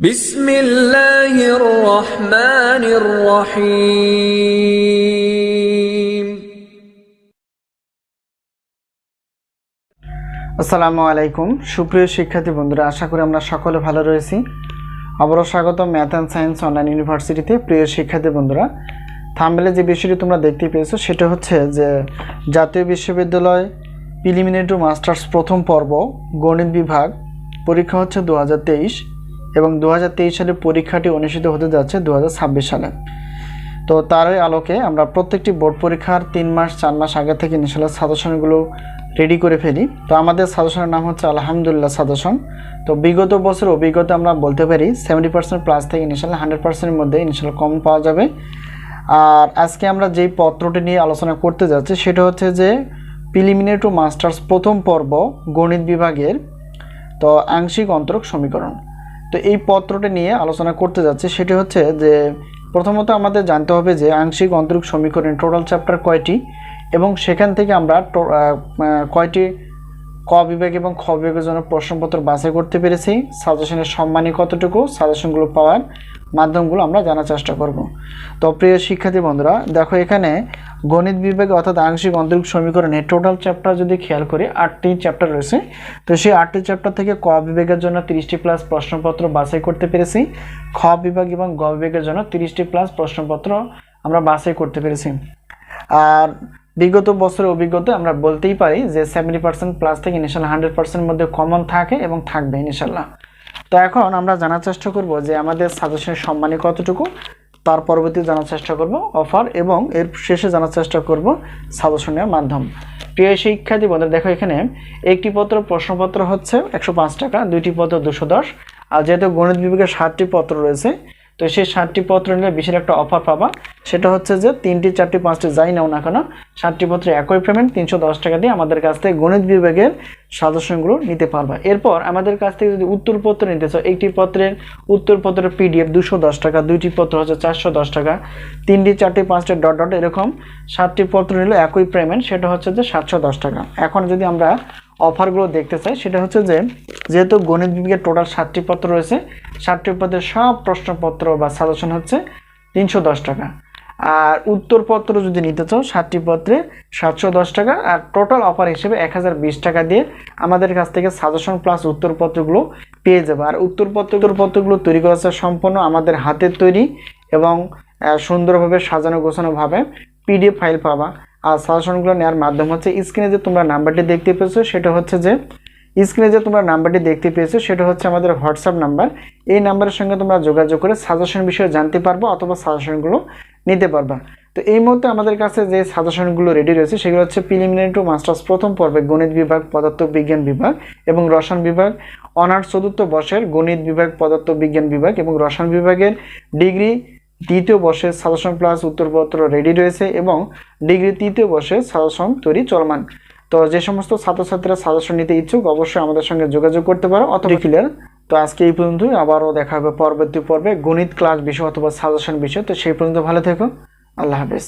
বিসমিল্লাহির আসসালামু আলাইকুম। সুপ্রিয় শিক্ষার্থী বন্ধুরা, আশা করি আমরা সকলে ভালো রয়েছি। আবারও স্বাগত ম্যাথ অ্যান্ড সায়েন্স অনলাইন ইউনিভার্সিটিতে। প্রিয় শিক্ষার্থী বন্ধুরা থামবেলে যে বিষয়টি তোমরা দেখতে পেয়েছ, সেটা হচ্ছে যে জাতীয় বিশ্ববিদ্যালয় প্রিলিমিনারি টু মাস্টার্স প্রথম পর্ব গণিত বিভাগ পরীক্ষা হচ্ছে দু হাজার তেইশ। এবং দু হাজার তেইশ সালে পরীক্ষাটি অনুষ্ঠিত হতে যাচ্ছে দু হাজার ছাব্বিশ সালে। তো তারই আলোকে আমরা প্রত্যেকটি বোর্ড পরীক্ষার তিন মাস, চার মাস আগে থেকে ইনশাল্লাহ সাজেশনগুলো রেডি করে ফেলি। তো আমাদের সাজেশনের নাম হচ্ছে আলহামদুলিল্লাহ সাজেশন। তো বিগত বছর অভিজ্ঞতা আমরা বলতে পারি সেভেন্টি পার্সেন্ট প্লাস থেকে ইনশাল্লাহ হান্ড্রেড পার্সেন্টের মধ্যে ইনশাল্লাহ কম পাওয়া যাবে। আর আজকে আমরা যেই পত্রটি নিয়ে আলোচনা করতে যাচ্ছি সেটা হচ্ছে যে প্রিলিমিনারি টু মাস্টার্স প্রথম পর্ব গণিত বিভাগের, তো আংশিক অন্তরক সমীকরণ। তো এই পত্রটি নিয়ে আলোচনা করতে যাচ্ছি, সেটি হচ্ছে যে প্রথমত আমাদের জানতে হবে যে আংশিক অন্তরিক সমীকরণ টোটাল চ্যাপ্টার কয়টি এবং সেখান থেকে আমরা কয়টি ক বিভাগ এবং খ বিভাগের জন্য প্রশ্নপত্র বাছাই করতে পেরেছি। সাজেশনের সম্মানী কতটুকু? সাজেশনগুলো পাওয়ার মাধ্যমগুলো আমরা জানার চেষ্টা করব। তো প্রিয় শিক্ষার্থী বন্ধুরা, দেখো এখানে গণিত বিভাগে অর্থাৎ আংশিক অন্তরিক সমীকরণে টোটাল চ্যাপ্টার যদি খেয়াল করি, আটটি চ্যাপ্টার রয়েছে। তো সেই আটটি চ্যাপ্টার থেকে ক বিভাগের জন্য তিরিশটি প্লাস প্রশ্নপত্র বাছাই করতে পেরেছি। খ বিভাগ এবং গ বিভাগের জন্য তিরিশটি প্লাস প্রশ্নপত্র আমরা বাছাই করতে পেরেছি। আর বিগত বছরের অভিজ্ঞতা আমরা বলতেই পারি যে সেভেন্টি পার্সেন্ট প্লাস থেকে ইনশাল্লাহ হান্ড্রেড পার্সেন্টের মধ্যে কমন থাকে এবং থাকবে ইনশাল্লাহ তো এখন আমরা জানার চেষ্টা করব যে আমাদের সাজেশনের সম্মানী কতটুকু? তার পরবর্তী জানার চেষ্টা করব অফার এবং এর শেষে জানার চেষ্টা করব সাজেশনের মাধ্যম। প্রিয় শিক্ষার্থী বন্ধুরা, দেখো এখানে একটি পত্র, প্রশ্নপত্র হচ্ছে একশো পাঁচ টাকা, দুইটি পত্র দুশো দশ। আর যেহেতু গণিত বিভাগের সাতটি পত্র রয়েছে তো সেই ষাটটি পত্র নিলে বিশেষ একটা অফার পাবা। সেটা হচ্ছে যে তিনটি, চারটি, পাঁচটি, যাই নাও না কেন ষাটটি পত্রে একই পেমেন্ট তিনশো দশ টাকা দিয়ে আমাদের কাছ থেকে গণিত বিভাগের সাজেশনগুলো নিতে পারবা। এরপর আমাদের কাছ থেকে যদি উত্তরপত্র নিতে চাও, একটি পত্রের উত্তরপত্রের পিডিএফ দুশো দশ টাকা, দুইটি পত্র হচ্ছে চারশো দশ টাকা, তিনটি, চারটি, পাঁচটি ডট ডট এরকম সাতটি পত্র নিলে একই পেমেন্ট সেটা হচ্ছে যে সাতশো দশ টাকা। এখন যদি আমরা অফারগুলো দেখতে চাই, সেটা হচ্ছে যে যেহেতু গণিত বিভাগের টোটাল সাতটি পত্র রয়েছে সাতটি সব প্রশ্নপত্র বা সাজেশন হচ্ছে তিনশো দশ টাকা। আর উত্তরপত্র যদি নিতে চাও, সাতটি পত্রে সাতশো দশ টাকা। আর টোটাল অফার হিসেবে এক হাজার বিশ টাকা দিয়ে আমাদের কাছ থেকে সাজেশন প্লাস উত্তরপত্রগুলো পেয়ে যাবে। আর উত্তরপত্র উত্তরপত্রগুলো তৈরি করা সম্পূর্ণ আমাদের হাতের তৈরি এবং সুন্দরভাবে সাজানো গোছানোভাবে পিডিএফ ফাইল পাবা। আর সাজেশনগুলো নেওয়ার মাধ্যম হচ্ছে স্ক্রিনে যে তোমরা নাম্বারটি দেখতে পেয়েছ, সেটা হচ্ছে যে স্ক্রিনে যে তোমরা নাম্বারটি দেখতে পেয়েছ, সেটা হচ্ছে আমাদের হোয়াটসঅ্যাপ নাম্বার। এই নাম্বারের সঙ্গে তোমরা যোগাযোগ করে সাজেশন বিষয়ে জানতে পারব অথবা সাজেশনগুলো নিতে পারবা। তো এই মুহূর্তে আমাদের কাছে যে সাজেশনগুলো রেডি রয়েছে, সেগুলো হচ্ছে প্রিলিমিনারি টু মাস্টার্স প্রথম পর্বে গণিত বিভাগ, পদার্থ বিজ্ঞান বিভাগ এবং রসায়ন বিভাগ অনার্স চতুর্থ বর্ষের গণিত বিভাগ, পদার্থ বিজ্ঞান বিভাগ এবং রসায়ন বিভাগের ডিগ্রি দ্বিতীয় বর্ষের সাজেশন প্লাস উত্তরপত্র রেডি রয়েছে এবং ডিগ্রি তৃতীয় বর্ষের সাজেশন তৈরি চলমান। তো যে সমস্ত ছাত্রছাত্রীরা সাজেশন নিতে ইচ্ছুক অবশ্যই আমাদের সঙ্গে যোগাযোগ করতে পারো অথবা ক্লিয়ার তো আজকে এই পর্যন্তই। আবারও দেখা হবে পরবর্তী পর্বে গণিত ক্লাস বিষয় অথবা সাজেশন বিষয়। তো সেই পর্যন্ত ভালো থেকো। আল্লাহ হাফেজ।